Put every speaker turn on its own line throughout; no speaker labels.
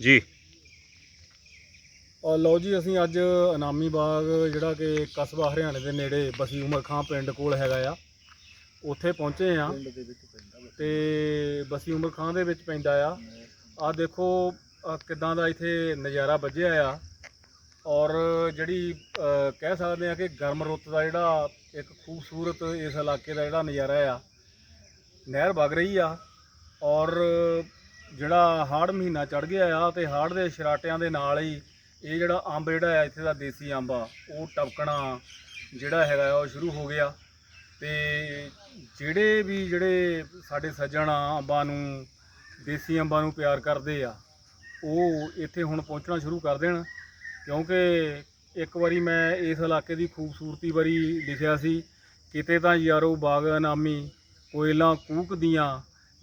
ਜੀ।
ਔਰ ਲਓ ਜੀ ਅਸੀਂ ਅੱਜ ਇਨਾਮੀ ਬਾਗ ਜਿਹੜਾ ਕਿ ਕਸਬਾ ਹਰਿਆਣੇ ਦੇ ਨੇੜੇ ਬਸੀ ਉਮਰ ਖਾਂ ਪਿੰਡ ਕੋਲ ਹੈਗਾ ਆ। ਉੱਥੇ ਪਹੁੰਚੇ ਆ ਤੇ ਬਸੀ ਉਮਰ ਖਾਂ ਦੇ ਵਿੱਚ ਪੈਂਦਾ ਆ। ਆ ਦੇਖੋ ਕਿੱਦਾਂ ਦਾ ਇੱਥੇ ਨਜ਼ਾਰਾ ਵੱਜਿਆ ਆ। ਔਰ ਜਿਹੜੀ ਕਹਿ ਸਕਦੇ ਆ ਕਿ ਗਰਮ ਰੁੱਤ ਦਾ ਜਿਹੜਾ ਇੱਕ ਖੂਬਸੂਰਤ ਇਸ ਇਲਾਕੇ ਦਾ ਜਿਹੜਾ ਨਜ਼ਾਰਾ ਆ ਨਹਿਰ ਵਗ ਰਹੀ ਆ। ਔਰ ਜਿਹੜਾ ਹਾੜ ਮਹੀਨਾ ਚੜ ਗਿਆ ਆ ਤੇ ਹਾੜ ਦੇ ਸ਼ਰਾਟਿਆਂ ਦੇ ਨਾਲ ਹੀ ਇਹ ਜਿਹੜਾ ਅੰਬ ਜਿਹੜਾ ਆ, ਇੱਥੇ ਦਾ ਦੇਸੀ ਅੰਬ ਆ, ਉਹ ਟਪਕਣਾ ਜਿਹੜਾ ਹੈਗਾ ਆ, ਉਹ ਸ਼ੁਰੂ ਹੋ ਗਿਆ। ਤੇ ਜਿਹੜੇ ਵੀ ਜਿਹੜੇ ਸਾਡੇ ਸੱਜਣ ਆ, ਅੰਬਾਂ ਨੂੰ, ਦੇਸੀ ਅੰਬਾਂ ਨੂੰ ਪਿਆਰ ਕਰਦੇ ਆ, ਉਹ ਇੱਥੇ ਹੁਣ ਪਹੁੰਚਣਾ ਸ਼ੁਰੂ ਕਰ ਦੇਣ। ਕਿਉਂਕਿ ਇੱਕ ਵਾਰੀ ਮੈਂ ਇਸ ਇਲਾਕੇ ਦੀ ਖੂਬਸੂਰਤੀ ਬਾਰੇ ਲਿਖਿਆ ਸੀ, ਕਿਤੇ ਤਾਂ ਯਾਰੋ ਬਾਗ ਨਾਮੀ ਕੋਇਲਾਂ ਕੂਕਦੀਆਂ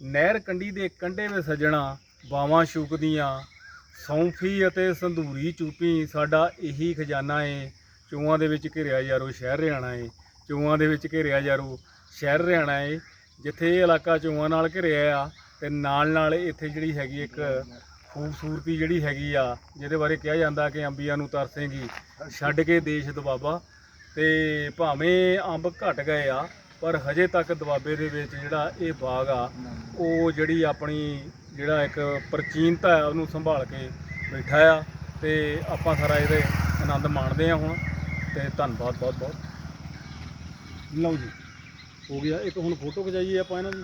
ਨਹਿਰ ਕੰਢੀ ਦੇ ਕੰਢੇ ਵਿੱਚ ਸਜਣਾ, ਬਾਵਾਂ ਸ਼ੂਕਦੀਆਂ ਸੌਂਫੀ ਅਤੇ ਸੰਧੂਰੀ ਚੂਪੀ ਸਾਡਾ ਇਹੀ ਖਜ਼ਾਨਾ ਏ। ਚੋਆਂ ਦੇ ਵਿੱਚ ਘਿਰਿਆ ਯਾਰੋ ਸ਼ਹਿਰ ਹਰਿਆਣਾ ਏ। ਚੋਆਂ ਦੇ ਵਿੱਚ ਘਿਰਿਆ ਯਾਰੋ ਸ਼ਹਿਰ ਹਰਿਆਣਾ ਏ। ਜਿੱਥੇ ਇਹ ਇਲਾਕਾ ਚੋਆਂ ਨਾਲ ਘਿਰਿਆ ਆ ਤੇ ਨਾਲ ਨਾਲ ਇੱਥੇ ਜਿਹੜੀ ਹੈਗੀ ਇੱਕ ਖੂਬਸੂਰਤੀ ਜਿਹੜੀ ਹੈਗੀ ਆ, ਜਿਹਦੇ ਬਾਰੇ ਕਿਹਾ ਜਾਂਦਾ ਕਿ ਅੰਬੀਆਂ ਨੂੰ ਤਰਸੇਗੀ, ਛੱਡ ਕੇ ਦੇਸ਼ ਦਬਾਬਾ ਤੇ ਭਾਵੇਂ ਅੰਬ ਘਟ ਗਏ ਆ ਪਰ ਹਜੇ ਤੱਕ ਦਬਾਬੇ ਦੇ ਵਿੱਚ ਜਿਹੜਾ ਇਹ ਬਾਗ ਆ, ਉਹ ਜਿਹੜੀ ਆਪਣੀ ਜਿਹੜਾ ਇੱਕ ਪ੍ਰਾਚੀਨਤਾ ਹੈ ਉਹਨੂੰ ਸੰਭਾਲ ਕੇ ਬੈਠਾ ਆ ਤੇ ਆਪਾਂ ਸਾਰਾ ਇਹਦੇ ਆਨੰਦ ਮਾਣਦੇ ਆ ਹੁਣ ਤੇ ਧੰਨਵਾਦ ਬਹੁਤ ਬਹੁਤ ਲਓ ਜੀ, ਹੋ ਗਿਆ। ਇੱਕ ਹੁਣ ਫੋਟੋ ਖਿਚਾਈਏ ਆਪਾਂ ਇਹਨਾਂ ਦੀ।